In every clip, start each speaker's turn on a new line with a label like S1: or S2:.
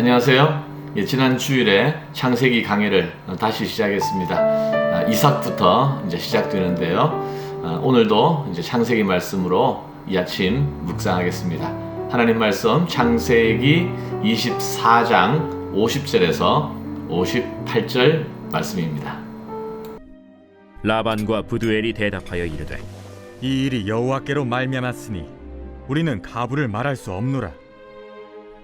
S1: 안녕하세요. 예, 지난 주일에 창세기 강해를 어, 다시 시작했습니다. 아, 이삭부터 이제 시작되는데요. 아, 오늘도 이제 창세기 말씀으로 이 아침 묵상하겠습니다. 하나님 말씀 창세기 24장 50절에서 58절 말씀입니다.
S2: 라반과 부두엘이 대답하여 이르되
S3: 이 일이 여호와께로 말미암았으니 우리는 가부를 말할 수 없노라.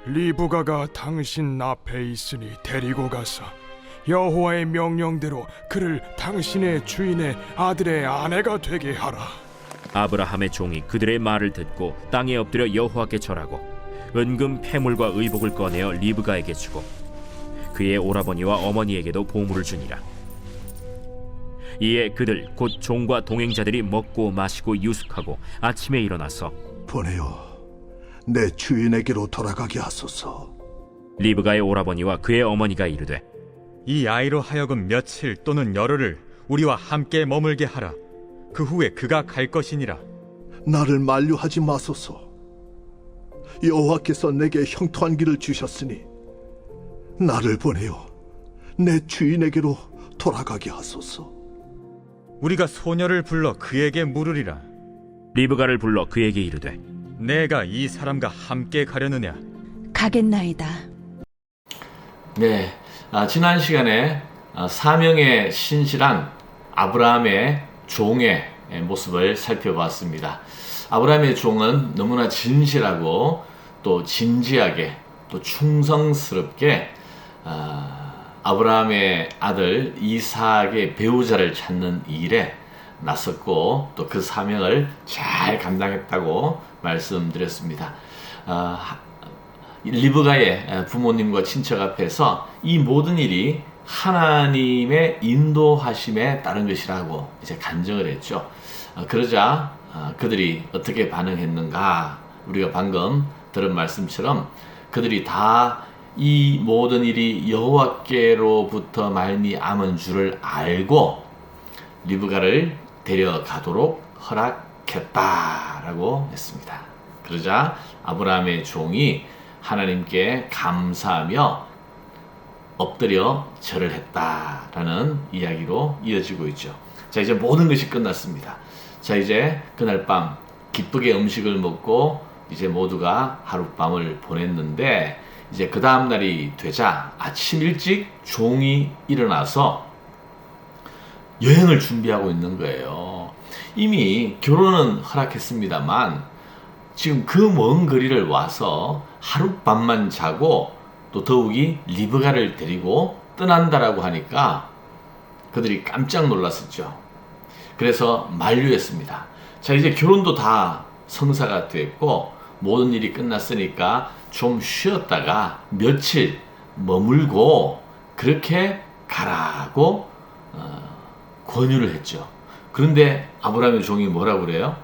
S4: 리브가가 당신 앞에 있으니 데리고 가서 여호와의 명령대로 그를 당신의 주인의 아들의 아내가 되게 하라.
S2: 아브라함의 종이 그들의 말을 듣고 땅에 엎드려 여호와께 절하고 은금 패물과 의복을 꺼내어 리브가에게 주고 그의 오라버니와 어머니에게도 보물을 주니라 이에 그들 곧 종과 동행자들이 먹고 마시고 유숙하고 아침에 일어나서
S5: 보내요. 내 주인에게로 돌아가게 하소서.
S2: 리브가의 오라버니와 그의 어머니가 이르되
S3: 이 아이로 하여금 며칠 또는 열흘을 우리와 함께 머물게 하라. 그 후에 그가 갈 것이니라.
S5: 나를 만류하지 마소서. 여호와께서 내게 형통한 길을 주셨으니 나를 보내요. 내 주인에게로 돌아가게 하소서.
S3: 우리가 소녀를 불러 그에게 물으리라.
S2: 리브가를 불러 그에게 이르되
S3: 내가 이 사람과 함께 가려느냐?
S6: 가겠나이다.
S1: 네, 아, 지난 시간에 아, 사명에 신실한 아브라함의 종의 모습을 살펴봤습니다. 아브라함의 종은 너무나 진실하고 또 진지하게 또 충성스럽게 아, 아브라함의 아들 이삭의 배우자를 찾는 일에 나섰고 또 그 사명을 잘 감당했다고 말씀드렸습니다. 아, 하- 리브가의 부모님과 친척 앞에서 이 모든 일이 하나님의 인도하심에 따른 것이라고 이제 간증을 했죠. 어, 그러자 어, 그들이 어떻게 반응했는가? 우리가 방금 들은 말씀처럼 그들이 다 이 모든 일이 여호와께로부터 말미암은 줄을 알고 리브가를 데려가도록 허락했다라고 했습니다. 그러자 아브라함의 종이 하나님께 감사하며 엎드려 절을 했다라는 이야기로 이어지고 있죠. 자, 이제 모든 것이 끝났습니다. 자, 이제 그날 밤 기쁘게 음식을 먹고 이제 모두가 하룻밤을 보냈는데 이제 그 다음 날이 되자 아침 일찍 종이 일어나서 여행을 준비하고 있는 거예요. 이미 결혼은 허락했습니다만 지금 그 먼 거리를 와서 하룻밤만 자고 또 더욱이 리브가를 데리고 떠난다라고 하니까 그들이 깜짝 놀랐었죠. 그래서 만류했습니다. 자, 이제 결혼도 다 성사가 됐고 모든 일이 끝났으니까 좀 쉬었다가 며칠 머물고 그렇게 가라고 어, 권유를 했죠. 그런데 아브라함의 종이 뭐라고 그래요?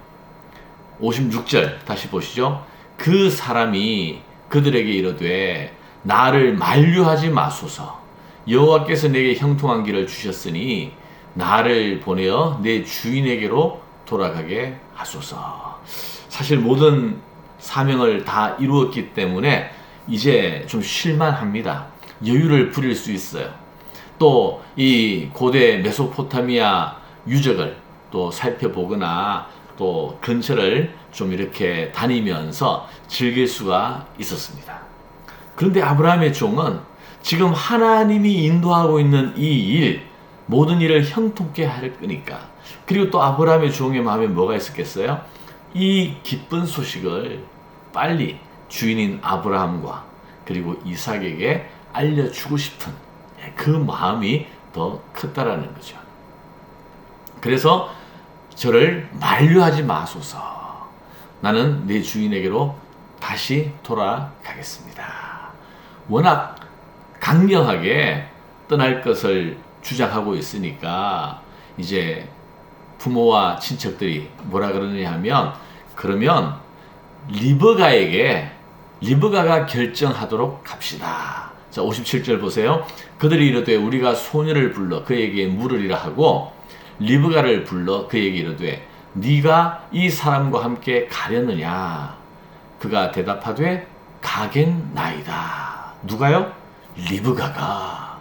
S1: 56절 다시 보시죠. 그 사람이 그들에게 이르되 나를 만류하지 마소서. 여호와께서 내게 형통한 길을 주셨으니 나를 보내어 내 주인에게로 돌아가게 하소서. 사실 모든 사명을 다 이루었기 때문에 이제 좀 쉴만합니다. 여유를 부릴 수 있어요. 또 이 고대 메소포타미아 유적을 또 살펴보거나 또 근처를 좀 이렇게 다니면서 즐길 수가 있었습니다. 그런데 아브라함의 종은 지금 하나님이 인도하고 있는 이 일, 모든 일을 형통케 할 거니까. 그리고 또 아브라함의 종의 마음에 뭐가 있었겠어요? 이 기쁜 소식을 빨리 주인인 아브라함과 그리고 이삭에게 알려주고 싶은 그 마음이 더 컸다라는 거죠. 그래서 저를 만류하지 마소서. 나는 내 주인에게로 다시 돌아가겠습니다. 워낙 강경하게 떠날 것을 주장하고 있으니까 이제 부모와 친척들이 뭐라 그러느냐 하면 그러면 리버가에게 리버가가 결정하도록 합시다. 자, 57절 보세요. 그들이 이르되 우리가 소녀를 불러 그에게 물으리라 하고 리브가를 불러 그에게 이르되 네가 이 사람과 함께 가려느냐 그가 대답하되 가겠나이다 누가요? 리브가가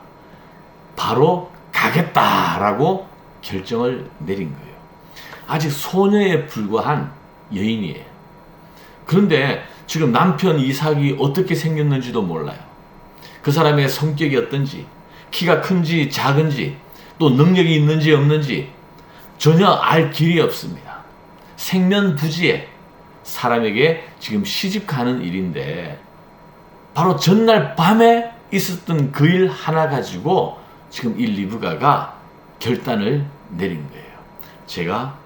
S1: 바로 가겠다라고 결정을 내린 거예요. 아직 소녀에 불과한 여인이에요. 그런데 지금 남편 이삭이 어떻게 생겼는지도 몰라요. 그 사람의 성격이 어떤지, 키가 큰지 작은지, 또 능력이 있는지 없는지 전혀 알 길이 없습니다. 생면부지에 사람에게 지금 시집 가는 일인데 바로 전날 밤에 있었던 그 일 하나 가지고 지금 이 리브가가 결단을 내린 거예요. 제가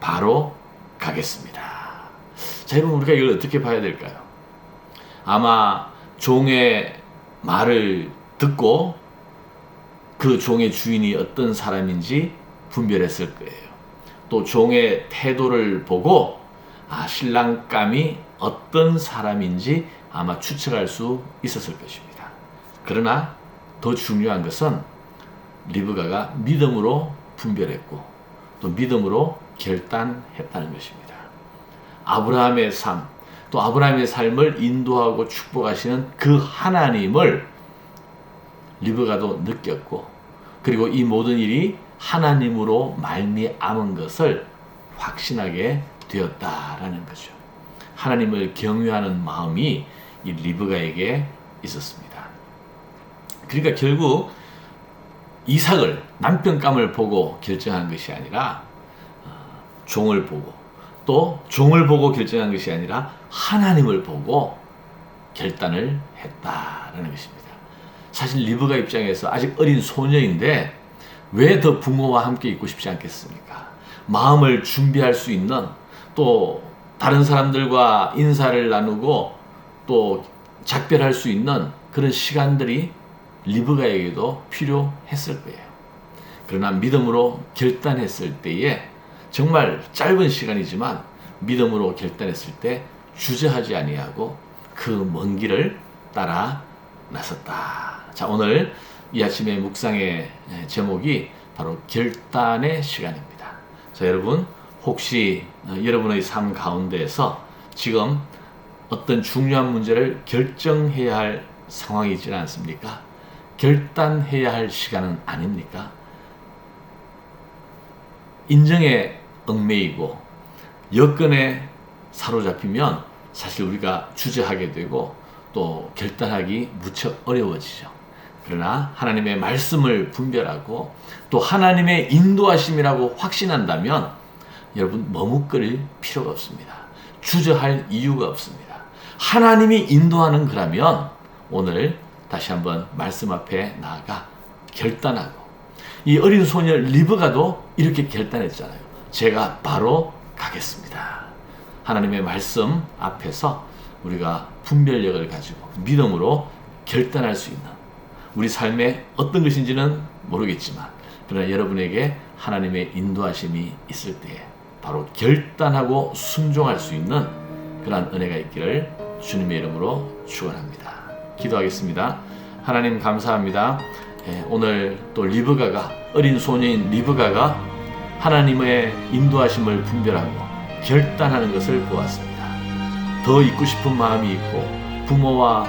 S1: 바로 가겠습니다. 자, 여러분 우리가 이걸 어떻게 봐야 될까요? 아마 종의 말을 듣고 그 종의 주인이 어떤 사람인지 분별했을 거예요. 또 종의 태도를 보고 아, 신랑감이 어떤 사람인지 아마 추측할 수 있었을 것입니다. 그러나 더 중요한 것은 리브가가 믿음으로 분별했고 또 믿음으로 결단했다는 것입니다. 아브라함의 삶, 또 아브라함의 삶을 인도하고 축복하시는 그 하나님을 리브가도 느꼈고 그리고 이 모든 일이 하나님으로 말미암은 것을 확신하게 되었다라는 거죠. 하나님을 경외하는 마음이 이 리브가에게 있었습니다. 그러니까 결국 이삭을 남편감을 보고 결정한 것이 아니라 어, 종을 보고 또 종을 보고 결정한 것이 아니라 하나님을 보고 결단을 했다라는 것입니다. 사실 리브가 입장에서 아직 어린 소녀인데 왜 더 부모와 함께 있고 싶지 않겠습니까? 마음을 준비할 수 있는 또 다른 사람들과 인사를 나누고 또 작별할 수 있는 그런 시간들이 리브가에게도 필요했을 거예요. 그러나 믿음으로 결단했을 때에 정말 짧은 시간이지만 믿음으로 결단했을 때 주저하지 아니하고 그 먼 길을 따라 나섰다. 자, 오늘 이 아침의 묵상의 제목이 바로 결단의 시간입니다. 자, 여러분 혹시 어, 여러분의 삶 가운데에서 지금 어떤 중요한 문제를 결정해야 할 상황이 있지는 않습니까? 결단해야 할 시간은 아닙니까? 인정에 얽매이고 여건에 사로잡히면 사실 우리가 주저하게 되고 또 결단하기 무척 어려워지죠. 그러나 하나님의 말씀을 분별하고 또 하나님의 인도하심이라고 확신한다면 여러분 머뭇거릴 필요가 없습니다. 주저할 이유가 없습니다. 하나님이 인도하는 거라면 오늘 다시 한번 말씀 앞에 나아가 결단하고 이 어린 소녀 리브가도 이렇게 결단했잖아요. 제가 바로 가겠습니다. 하나님의 말씀 앞에서 우리가 분별력을 가지고 믿음으로 결단할 수 있는 우리 삶에 어떤 것인지는 모르겠지만 그러나 여러분에게 하나님의 인도하심이 있을 때에 바로 결단하고 순종할 수 있는 그러한 은혜가 있기를 주님의 이름으로 축원합니다. 기도하겠습니다. 하나님 감사합니다. 예, 오늘 또 리브가가 어린 소녀인 리브가가 하나님의 인도하심을 분별하고 결단하는 것을 보았습니다. 더 있고 싶은 마음이 있고 부모와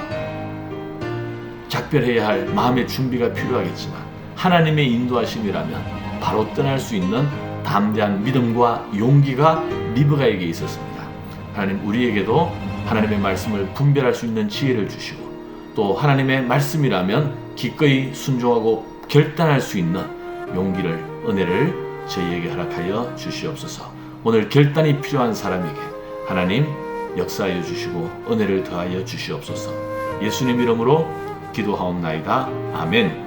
S1: 작별해야 할 마음의 준비가 필요하겠지만 하나님의 인도하심이라면 바로 떠날 수 있는 담대한 믿음과 용기가 리브가에게 있었습니다. 하나님 우리에게도 하나님의 말씀을 분별할 수 있는 지혜를 주시고 또 하나님의 말씀이라면 기꺼이 순종하고 결단할 수 있는 용기를 은혜를 저희에게 허락하여 주시옵소서. 오늘 결단이 필요한 사람에게 하나님 역사하여 주시고 은혜를 더하여 주시옵소서. 예수님 이름으로 기도하옵나이다. 아멘.